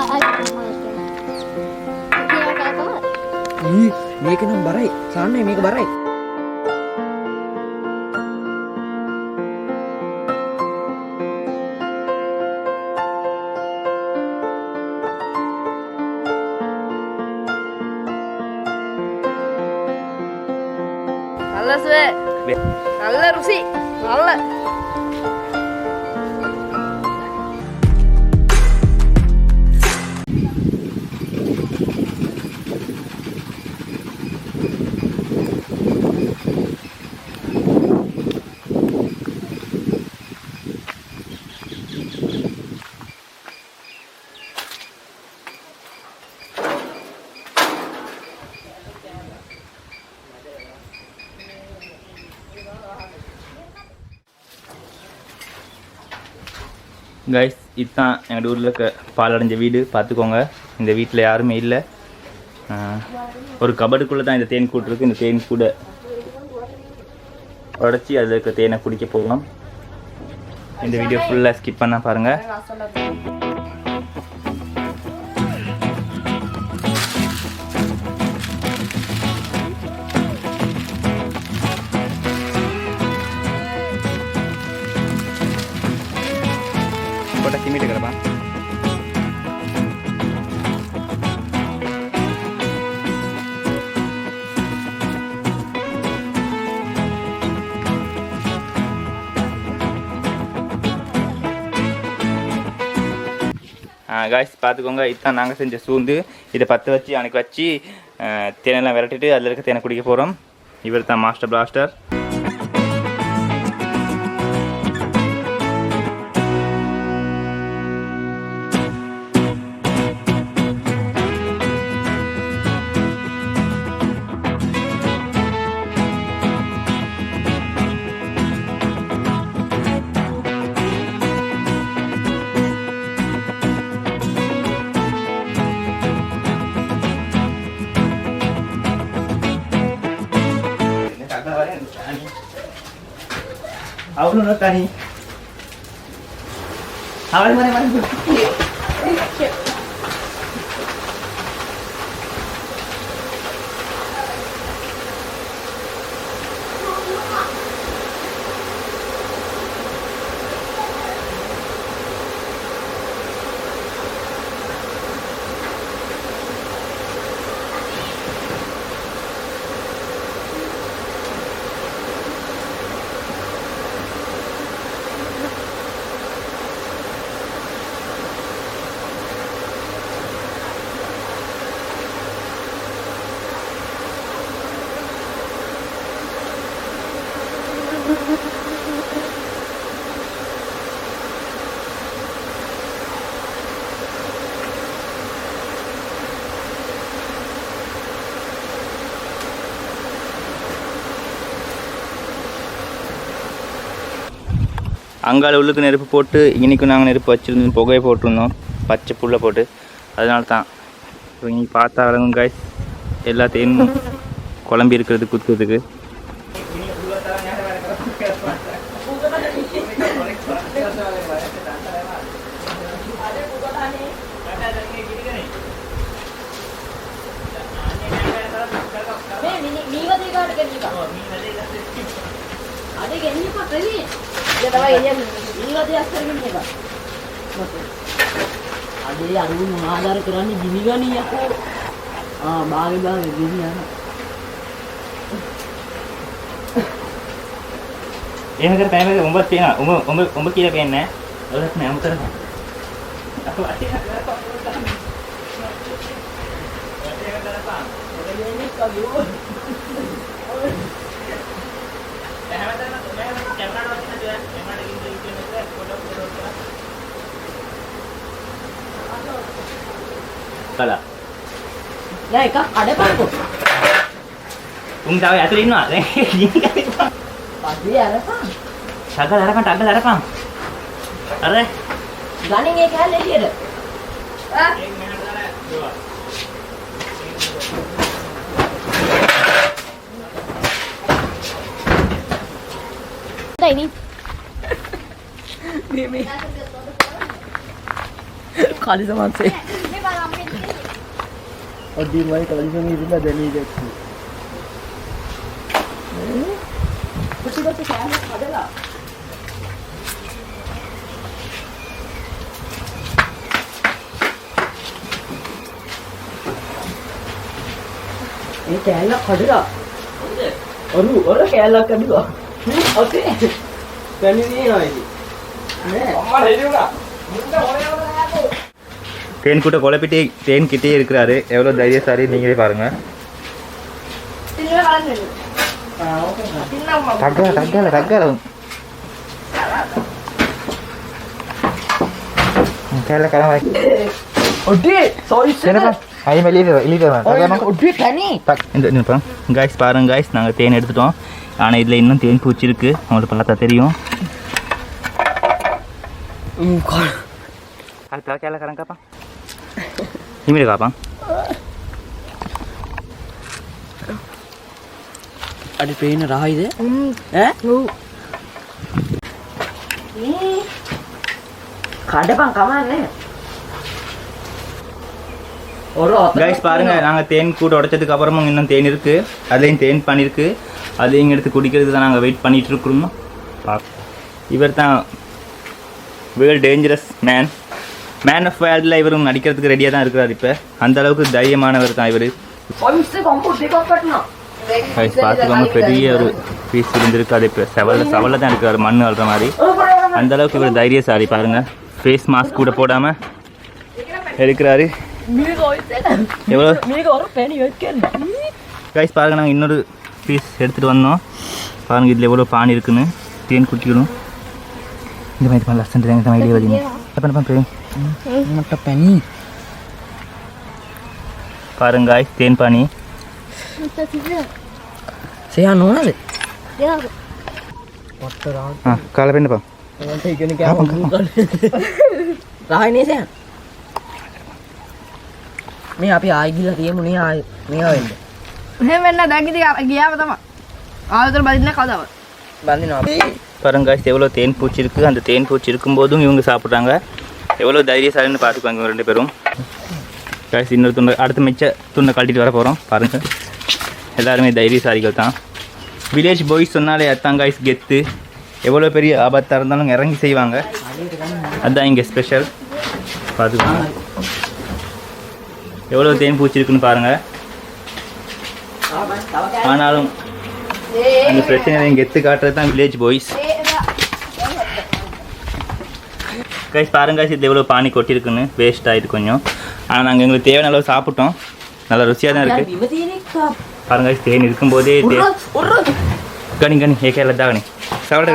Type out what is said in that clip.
Ih, ini kena barai. Sana ini ke barai. நல்ல சுவை நல்ல rusi, நல்ல கைஸ் இதுதான் எங்கள் ஊரில் இருக்க பாலடைஞ்ச வீடு. பார்த்துக்கோங்க. இந்த வீட்டில் யாருமே இல்லை. ஒரு கபடுக்குள்ளே தான் இந்த தேன் கூட்டு இருக்கு. இந்த தேன் கூட உடச்சி அதில் இருக்க தேனை குடிக்க போகலாம் இந்த வீடியோ ஃபுல்லாக ஸ்கிப் பண்ணால் பாருங்கள் போட்ட சிமிட்டு கிடப்பா காய்ஸ் பார்த்துக்கோங்க. இதுதான் நாங்கள் செஞ்ச சூந்து. இதை பற்ற வச்சு அனுக்கு வச்சு தேனெல்லாம் விரட்டிட்டு அதில் இருக்க தேனை குடிக்க போகிறோம் இவர் தான் மாஸ்டர் பிளாஸ்டர் घाबरू नका आणि आवाज मला அங்கால உள்ளுக்கு நெருப்பு போட்டு இன்றைக்கும் நாங்கள் நெருப்பு வச்சுருந்தோம் புகையை போட்டிருந்தோம். பச்சை புல்லை போட்டு. அதனால தான். இப்போ இன்னைக்கு பார்த்தா விளங்கும் காய் எல்லாத்தையும் குழம்பி இருக்கிறது குத்துறதுக்கு. අදේ අරුණ ආධාර කරන්නේ ජිවිගනී යකෝ. ආ බාගේ බාගේ ගිහින් එහෙම කර පෑමක උඹ තියන උඹ උඹ උඹ කියලා කියන්නේ නැහැ. ඔලත් නෑ උඹ කරන්නේ. අපෝ අතේ කරපන්. අතේ කරපන්. ඔතන යන්නේ කවුද? හැමදාම මම කැමරාවට කළා. දැන් එකක් කඩපන්කො. උන් තාම ඇතුලේ ඉන්නවා. දැන් පස්සේ අරපන්. සගල අරපන්, ටගල අරපන්. අර ගණන් ඒ කැල්ල එළියට. ආ ඉතින් මේ මේ කාලි සමන්සේ අදී මයි කාලි සමන් ඉඳලා දැනී දැක්කු පුටිකට සෑම හදලා ඒ කෑල්ලක් කඩලා අරු අර කෑල්ලක් කඩලා ඔතේ දැනෙන්නේ නෑ தேன் கூட்ட குழப்பிட்டே தேன் கிட்டே இருக்கிறாரு. எவ்வளோ தைரியசாலி நீங்களே பாருங்க. தக்கல தக்கல தக்கல கையில கடன் பாருங்க. காய்ஸ் நாங்கள் தேன் எடுத்துட்டோம். ஆனால் இதில் இன்னும் தேன் பூச்சி இருக்கு. அவங்களுக்கு பார்த்தா தெரியும். मुकाल अरे तो क्या लगा रंग का नहीं मिलेगा पां अरे पेन रहा ही दे हैं खाड़े पां कमान கைஸ் பாருங்க நாங்கள் தேன் கூடு உடைச்சதுக்கு அப்புறமும் இன்னும் தேன் இருக்கு. அதுலேயும் தேன் பண்ணியிருக்கு அதையும் எடுத்து குடிக்கிறதுக்கு தான் நாங்கள் வெயிட் பண்ணிட்டு இருக்கிறோம். இவர் தான் world dangerous man man of வேர்ல்டில் இவரும் நடிக்கிறதுக்கு ரெடியாக தான் இருக்கிறார் இப்போ. அந்த அளவுக்கு தைரியமானவர் தான் இவர். பார்த்துக்கோங்க பெரிய ஒரு பீஸ் இருந்திருக்கு. அது இப்போ செவல்ல செவல்ல தான் இருக்கார் மண் அழுற மாதிரி. அந்த அளவுக்கு இவர் தைரிய சாரி பாருங்க. ஃபேஸ் மாஸ்க் கூட போடாமல் இருக்கிறாரு எவ்வளோ கைஸ் பாருங்க நாங்கள் இன்னொரு பீஸ் எடுத்துகிட்டு வந்தோம். பாருங்கள் இதில் எவ்வளோ பானி இருக்குன்னு. தேன் குட்டிகளும். ඉතින් මම ලස්සනට දැන් තමයි ලේවල ඉන්නේ. අපන්න පන් ප්‍රේම. මට පැණි. පාරන් ගයිස් තේන් පානි. සයා නෝනද? යා. වත්තරා. ආ කාලා වෙන්න පන්. මන්ට ඉගෙන ගන්න. රාහිනේ සයා. මේ අපි ආයි ගිහලා තියමු නේ ආයි මේවා වෙන්න. මෙහෙම වෙන්න දැන් ඉතින් ගියාම තමයි. ආයෙත් බඳින්න කතාව. බඳිනවා. பாருங்க எவ்வளோ தேன் பூச்சி இருக்குது அந்த தேன் பூச்சி இருக்கும்போதும் இவங்க சாப்பிட்றாங்க. எவ்வளோ தைரியசாலின்னு பார்த்துக்குவாங்க இவங்க ரெண்டு பேரும். காய்ஸ் இன்னொரு துண்டை அடுத்த மிச்ச துண்டை கழட்டிட்டு வர போகிறோம் பாருங்கள் எல்லாருமே தைரியசாலிகள் தான். வில்லேஜ் பாய்ஸ் சொன்னாலே அத்தான் காய்ஸ் கெத்து. எவ்வளோ பெரிய ஆபத்தாக இருந்தாலும் இறங்கி செய்வாங்க. அதுதான் இங்கே ஸ்பெஷல் பார்த்துக்கோங்க. எவ்வளோ தேன் பூச்சி இருக்குன்னு பாருங்கள் ஆனாலும் அந்த பிரச்சனையை கெத்து காட்டுறது தான் வில்லேஜ் பாய்ஸ் கைஸ் பாருங்க இது எவ்வளோ பானி கொட்டியிருக்குன்னு வேஸ்ட் ஆகிட்டு கொஞ்சம். ஆனால் நாங்கள் எங்களுக்கு தேவையான அளவு சாப்பிட்டோம். நல்லா ருசியாக தான் இருக்குது பாருங்க தேன் இருக்கும்போதே கனி கனி ஏ கேரளா தாகனி சாப்பிட